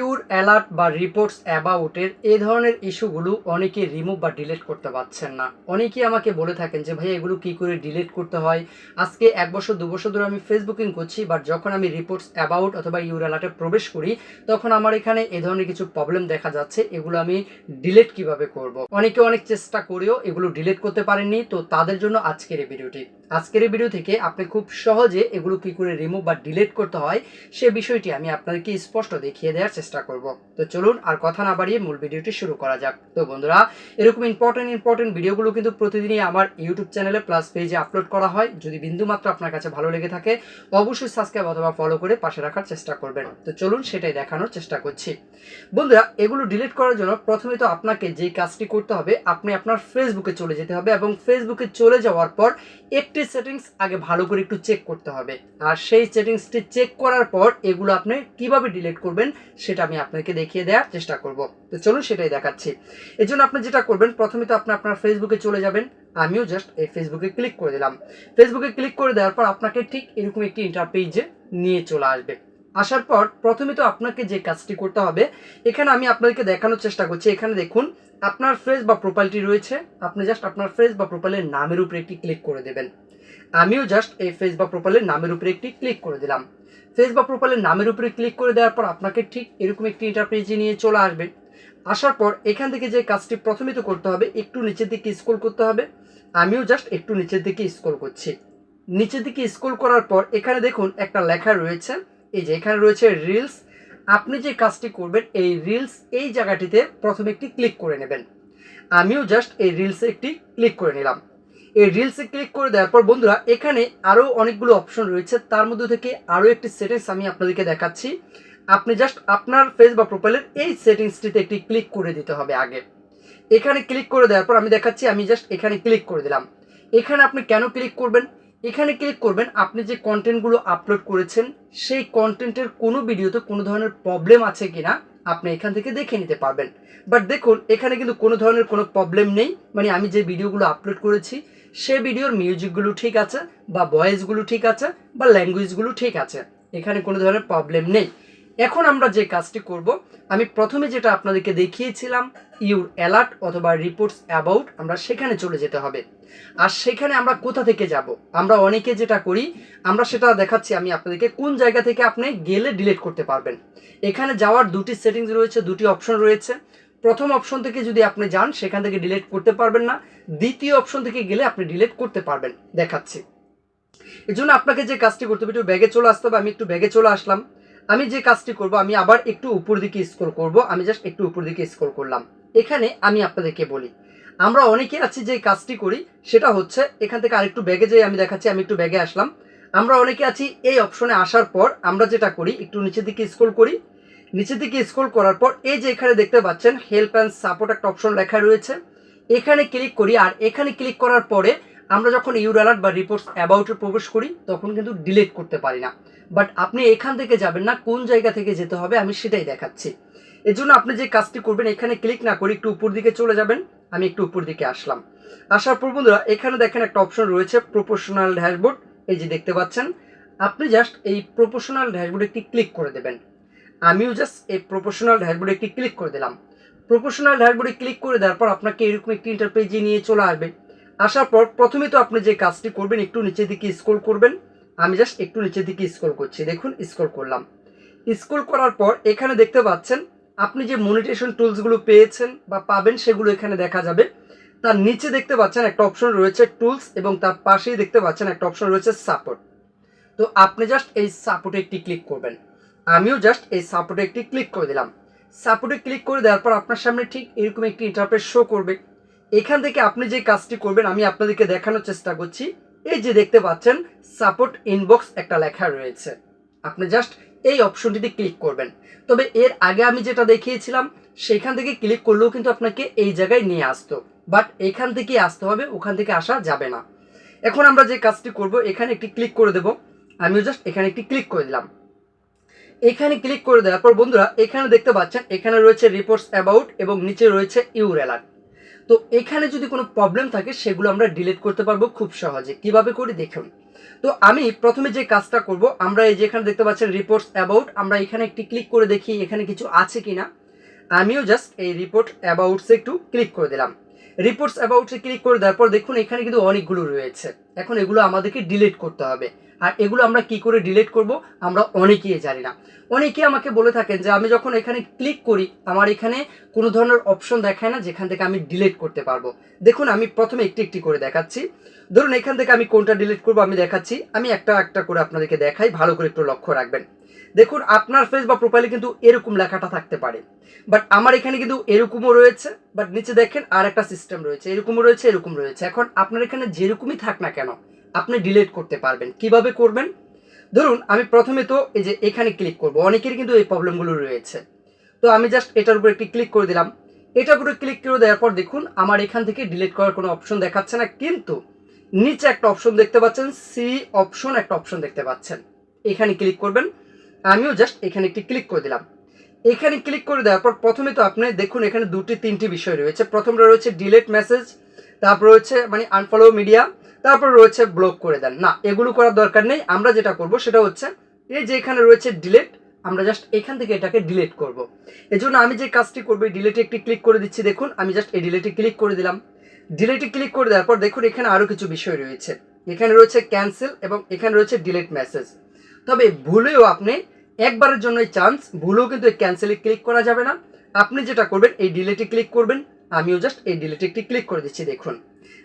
Your alert বা reports অ্যাবাউটের এই ধরনের ইস্যুগুলো অনেকে রিমুভ বা ডিলিট করতে পারছেন না। অনেকেই আমাকে বলে থাকেন যে ভাই এগুলো কি করে ডিলিট করতে হয়? আজকে এক বছর, দু বছর ধরে আমি ফেসবুকিং করছি বাট যখন আমি রিপোর্টস অ্যাবাউট অথবা ইউর অ্যালার্টে প্রবেশ করি, তখন আমার এখানে এই ধরনের কিছু প্রবলেম দেখা যাচ্ছে, এগুলো আমি ডিলিট কীভাবে করব? অনেকে অনেক চেষ্টা করেও এগুলো ডিলিট করতে পারেননি, তো তাদের জন্য আজকের এই ভিডিওটি। আজকের এই ভিডিও থেকে আপনি খুব সহজে এগুলো কি করে রিমুভ বা ডিলিট করতে হয়, সে বিষয়টি আমি আপনাদেরকে স্পষ্ট দেখিয়ে দেওয়ার চেষ্টা করব। তো চলুন আর কথা না বাড়িয়ে মূল ভিডিওটি শুরু করা যাক। তো বন্ধুরা, এরকম ইম্পর্টেন্ট ইম্পর্টেন্ট ভিডিওগুলো কিন্তু প্রতিদিনই আমার ইউটিউব চ্যানেলে প্লাস পেজে আপলোড করা হয়। যদি বিন্দুমাত্র আপনার কাছে ভালো লেগে থাকে, অবশ্যই সাবস্ক্রাইব অথবা ফলো করে পাশে রাখার চেষ্টা করবেন। তো চলুন সেটাই দেখানোর চেষ্টা করছি। বন্ধুরা, এগুলো ডিলিট করার জন্য প্রথমে তো আপনাকে যে কাজটি করতে হবে, আপনি আপনার ফেসবুকে চলে যেতে হবে এবং ফেসবুকে চলে যাওয়ার পর একটি সেটিংস আগে ভালো করে একটু চেক করতে হবে। আর সেই সেটিংসটি চেক করার পর এগুলো আপনি কীভাবে ডিলিট করবেন সেটা আমি আপনাকে দেখিয়ে দেওয়ার চেষ্টা করব। তো চলুন সেটাই দেখাচ্ছি। এর জন্য আপনি যেটা করবেন, প্রথমে তো আপনি আপনার ফেসবুকে চলে যাবেন। আমিও জাস্ট এই ফেসবুকে ক্লিক করে দিলাম। ফেসবুকে ক্লিক করে দেওয়ার পর আপনাকে ঠিক এরকম একটি ইন্টারপেজে নিয়ে চলে আসবে। আসার পর প্রথমে তো আপনাকে যে কাজটি করতে হবে, এখানে আমি আপনাদেরকে দেখানোর চেষ্টা করছি। এখানে দেখুন, আপনার ফেস বা প্রোফাইলটি রয়েছে। আপনি জাস্ট আপনার ফেস বা প্রোফাইলের নামের উপরে একটি ক্লিক করে দেবেন। আমিও জাস্ট এই ফেস বা প্রোফাইলের নামের উপরে একটি ক্লিক করে দিলাম। ফেস বা প্রোফাইলের নামের উপরে ক্লিক করে দেওয়ার পর আপনাকে ঠিক এরকম একটি ইন্টারপ্রেজে নিয়ে চলে আসবে। আসার পর এখান থেকে যে কাজটি প্রথমে তো করতে হবে, একটু নিচের দিকে স্ক্রল করতে হবে। আমিও জাস্ট একটু নিচের দিকে স্ক্রল করছি। নিচের দিকে স্ক্রল করার পর এখানে দেখুন একটা লেখা রয়েছে। এই যে এখানে রয়েছে রিলস আপনি যে কাজটি করবেন, এই রিলস এই জায়গাটিতে প্রথমে একটি ক্লিক করে নেবেন। আমিও জাস্ট এই রিলসে একটি ক্লিক করে নিলাম। এই রিলসে ক্লিক করে দেওয়ার পর বন্ধুরা, এখানে আরও অনেকগুলো অপশন রয়েছে। তার মধ্যে থেকে আরও একটি সেটিংস আমি আপনাদেরকে দেখাচ্ছি। আপনি জাস্ট আপনার ফেস বা প্রোফাইলের এই সেটিংসটিতে একটি ক্লিক করে দিতে হবে আগে। এখানে ক্লিক করে দেওয়ার পর আমি দেখাচ্ছি, আমি জাস্ট এখানে ক্লিক করে দিলাম। এখানে আপনি কেন ক্লিক করবেন? এখানে ক্লিক করবেন, আপনি যে কন্টেন্টগুলো আপলোড করেছেন, সেই কন্টেন্টের কোনো ভিডিওতে কোনো ধরনের প্রবলেম আছে কিনা? আপনি এখান থেকে দেখে নিতে পারবেন। বাট দেখুন, এখানে কিন্তু কোনো ধরনের কোনো প্রবলেম নেই। মানে আমি যে ভিডিওগুলো আপলোড করেছি, সে ভিডিওর মিউজিকগুলো ঠিক আছে, বা ভয়েসগুলো ঠিক আছে, বা ল্যাঙ্গুয়েজগুলো ঠিক আছে। এখানে কোনো ধরনের প্রবলেম নেই। এখন আমরা যে কাজটি করব, আমি প্রথমে যেটা আপনাদেরকে দেখিয়েছিলাম, ইউর অ্যালার্ট অথবা রিপোর্টস অ্যাবাউট, আমরা সেখানে চলে যেতে হবে। আর সেখানে আমরা কোথা থেকে যাব? আমরা অনেকে যেটা করি, আমরা সেটা দেখাচ্ছি, আমি আপনাদেরকে কোন জায়গা থেকে আপনি গেলে ডিলিট করতে পারবেন। এখানে যাওয়ার দুটি সেটিংস রয়েছে, দুটি অপশন রয়েছে। প্রথম অপশন থেকে যদি আপনি যান, সেখান থেকে ডিলিট করতে পারবেন না। দ্বিতীয় অপশন থেকে গেলে আপনি ডিলিট করতে পারবেন, দেখাচ্ছি। এর জন্য আপনাকে যে কাজটি করতে হবে, একটু ব্যাগে চলে আসতে হবে, আমি একটু ব্যাগে চলে আসলাম। আমি যে কাজটি করব, আমি আবার একটু উপর দিকে স্ক্রল করব, আমি জাস্ট একটু উপর দিকে স্ক্রল করলাম। এখানে আমি আপনাদেরকে বলি, আমরা অনেকে আছি যে কাজটি করি, সেটা হচ্ছে এখান থেকে আরেকটু ব্যাগে যাই আমি দেখাচ্ছি, আমি একটু ব্যাগে আসলাম। আমরা অনেকে আছি এই অপশনে আসার পর আমরা যেটা করি, একটু নিচের দিকে স্ক্রল করি। নিচের দিকে স্ক্রল করার পর এই যে এখানে দেখতে পাচ্ছেন হেল্প অ্যান্ড সাপোর্ট একটা অপশন লেখা রয়েছে। এখানে ক্লিক করি আর এখানে ক্লিক করার পরে আমরা যখন ইউর অ্যালার্ট বা রিপোর্টস অ্যাবাউটে প্রবেশ করি, তখন কিন্তু ডিলিট করতে পারি না। বাট আপনি এখান থেকে যাবেন না, কোন জায়গা থেকে যেতে হবে আমি সেটাই দেখাচ্ছি। এর জন্য আপনি যে কাজটি করবেন, এখানে ক্লিক না করে একটু উপর দিকে চলে যাবেন, আমি একটু উপর দিকে আসলাম। আসার পর বন্ধুরা, এখানে দেখেন একটা অপশন রয়েছে, প্রপোর্শনাল ড্যাশবোর্ড। এই যে দেখতে পাচ্ছেন, আপনি জাস্ট এই প্রপোর্শনাল ড্যাশবোর্ডে একটি ক্লিক করে দেবেন। আমিও জাস্ট এই প্রপোর্শনাল ড্যাশবোর্ডে একটি ক্লিক করে দিলাম। প্রপোর্শনাল ড্যাশবোর্ডে ক্লিক করে দেওয়ার পর আপনাকে এরকম একটি ইন্টারপেজে নিয়ে চলে আসবে। আসার পর প্রথমে তো আপনি যে কাজটি করবেন, একটু নিচের দিকে স্ক্রল করবেন। আমি জাস্ট একটু নিচের দিকে স্ক্রল করছি। দেখুন স্ক্রল করলাম। স্ক্রল করার পর এখানে দেখতে পাচ্ছেন, আপনি যে মনিটেশন টুলসগুলো পেয়েছেন বা পাবেন সেগুলো এখানে দেখা যাবে। তার নিচে দেখতে পাচ্ছেন একটা অপশন রয়েছে টুলস এবং তার পাশেই দেখতে পাচ্ছেন একটা অপশন রয়েছে সাপোর্ট তো আপনি জাস্ট এই সাপোর্টে একটি ক্লিক করবেন। আমিও জাস্ট এই সাপোর্টে একটি ক্লিক করে দিলাম। সাপোর্টে ক্লিক করে দেওয়ার পর আপনার সামনে ঠিক এরকম একটি ইন্টারপ্রেস শো করবে। এখান থেকে আপনি যে কাজটি করবেন, আমি আপনাদেরকে দেখানোর চেষ্টা করছি। এই যে দেখতে পাচ্ছেন সাপোর্ট ইনবক্স একটা লেখা রয়েছে। আপনি জাস্ট এই অপশনটিতে ক্লিক করবেন। তবে এর আগে আমি যেটা দেখিয়েছিলাম, সেখান থেকে ক্লিক করলেও কিন্তু আপনাকে এই জায়গায় নিয়ে আসতো বাট এখান থেকে আসতে হবে, ওখান থেকে আসা যাবে না। এখন আমরা যে কাজটি করব, এখানে একটি ক্লিক করে দেব। আমিও জাস্ট এখানে একটি ক্লিক করে দিলাম। এখানে ক্লিক করে দেওয়ার পর বন্ধুরা, এখানে দেখতে পাচ্ছেন, এখানে রয়েছে রিপোর্টস অ্যাবাউট এবং নিচে রয়েছে ইউর অ্যালার্ট তো এখানে যদি কোনো প্রবলেম থাকে, সেগুলো আমরা ডিলিট করতে পারব খুব সহজে। কীভাবে করি? দেখুন। তো আমি প্রথমে যে কাজটা করব, আমরা এই যে এখানে দেখতে পাচ্ছেন রিপোর্টস অ্যাবাউট আমরা এখানে একটি ক্লিক করে দেখি এখানে কিছু আছে কিনা। আমিও জাস্ট এই রিপোর্ট অ্যাবাউটসে একটু ক্লিক করে দিলাম। রিপোর্টস অ্যাবাউটসে ক্লিক করে দেওয়ার পর দেখুন, এখানে কিন্তু অনেকগুলো রয়েছে। এখন এগুলো আমাদেরকে ডিলিট করতে হবে। আর এগুলো আমরা কি করে ডিলিট করব, আমরা অনেকেই জানি না। অনেকে আমাকে বলে থাকেন যে আমি যখন এখানে ক্লিক করি, আমার এখানে কোনো ধরনের অপশন দেখায় না যেখান থেকে আমি ডিলিট করতে পারব। দেখুন, আমি প্রথমে একটি একটি করে দেখাচ্ছি। ধরুন, এখান থেকে আমি কোনটা ডিলিট করব আমি দেখাচ্ছি। আমি একটা একটা করে আপনাদেরকে দেখাই, ভালো করে একটু লক্ষ্য রাখবেন। দেখুন, আপনার ফেস বা প্রোফাইলে কিন্তু এরকম লেখাটা থাকতে পারে। বাট আমার এখানে কিন্তু এরকমও রয়েছে। বাট নিচে দেখেন আর একটা সিস্টেম রয়েছে। এরকমও রয়েছে, এরকম রয়েছে। এখন আপনার এখানে যেরকমই থাক না কেন আপনি ডিলিট করতে পারবেন। কীভাবে করবেন? ধরুন, আমি প্রথমে তো এই যে এখানে ক্লিক করব অনেকের কিন্তু এই প্রবলেমগুলো রয়েছে। তো আমি জাস্ট এটার উপর একটি ক্লিক করে দিলাম। এটার উপরে ক্লিক করে দেওয়ার পর দেখুন, আমার এখান থেকে ডিলিট করার কোনো অপশন দেখাচ্ছে না, কিন্তু নিচে একটা অপশন দেখতে পাচ্ছেন সি অপশন একটা অপশন দেখতে পাচ্ছেন। এখানে ক্লিক করবেন, আমিও জাস্ট এখানে একটি ক্লিক করে দিলাম। এখানে ক্লিক করে দেওয়ার পর প্রথমে তো আপনি দেখুন, এখানে দুটি, তিনটি বিষয় রয়েছে। প্রথমটা রয়েছে ডিলেট মেসেজ তারপর রয়েছে মানে আনফলো মিডিয়া তারপর রয়েছে ব্লক করে দেন। না, এগুলো করার দরকার নেই। আমরা যেটা করব সেটা হচ্ছে, এই যে এখানে রয়েছে ডিলেট আমরা জাস্ট এখান থেকে এটাকে ডিলিট করব। এজন্য আমি যে কাজটি করব ডিলেটে একটি ক্লিক করে দিচ্ছি, দেখুন, আমি জাস্ট এই ডিলেটে ক্লিক করে দিলাম। ডিলেটে ক্লিক করে দেওয়ার পর দেখুন, এখানে আরও কিছু বিষয় রয়েছে। এখানে রয়েছে ক্যান্সেল এবং এখানে রয়েছে ডিলেট মেসেজ তবে ভুলেও আপনি একবারের জন্য চান্স ভুলেও কিন্তু ক্যান্সেলে ক্লিক করা যাবে না। আপনি যেটা করবেন, এই ডিলেটে ক্লিক করবেন। আমিও জাস্ট এই ডিলেটে একটি ক্লিক করে দিচ্ছি, দেখুন।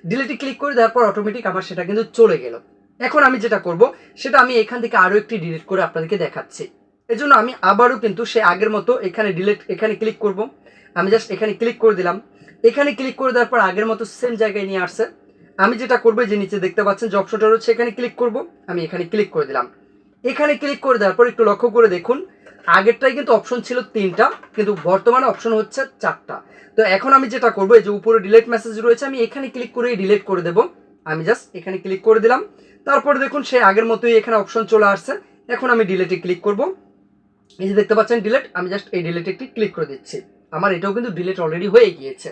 ডিলেটে ক্লিক করে দেওয়ার পর অটোমেটিক আমার সেটা কিন্তু চলে গেল। এখন আমি যেটা করব, সেটা আমি এখান থেকে আরও একটি ডিলিট করে আপনাদেরকে দেখাচ্ছি। এজন্য আমি আবারও কিন্তু সে আগের মতো এখানে ডিলিট এখানে ক্লিক করব। আমি জাস্ট এখানে ক্লিক করে দিলাম। এখানে ক্লিক করে দেওয়ার পর আগের মতো সেম জায়গায় নিয়ে আসছে। আমি যেটা করব যে নিচে দেখতে পাচ্ছেন যে অপশনটা রয়েছে, এখানে ক্লিক করব। আমি এখানে ক্লিক করে দিলাম। এখানে ক্লিক করে দেওয়ার পর একটু লক্ষ্য করে দেখুন আগেরটাই কিন্তু অপশন ছিল তিনটা, কিন্তু বর্তমানে অপশন হচ্ছে চারটা। তো এখন আমি যেটা করব, এই যে উপরে ডিলেট মেসেজ রয়েছে, আমি এখানে ক্লিক করে ডিলেট করে দেবো। আমি জাস্ট এখানে ক্লিক করে দিলাম। তারপরে দেখুন, সে আগের মতোই এখানে অপশন চলে আসছে। এখন আমি ডিলেটে ক্লিক করব। এই যে দেখতে পাচ্ছেন ডিলেট আমি জাস্ট এই ডিলেটে একটি ক্লিক করে দিচ্ছি। আমার এটাও কিন্তু ডিলেট অলরেডি হয়ে গিয়েছে।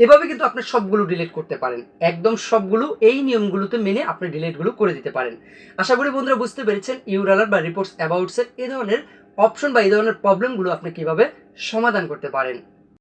এভাবে কিন্তু আপনি সবগুলো ডিলিট করতে পারেন। একদম সবগুলো, এই নিয়মগুলোতে মেনে আপনি ডিলিটগুলো করে দিতে পারেন। আশা করি বন্ধুরা বুঝতে পেরেছেন ইউরালার বা রিপোর্টস অ্যাবাউটসের এ ধরনের অপশন বা এই ধরনের প্রবলেমগুলো আপনি কীভাবে সমাধান করতে পারেন?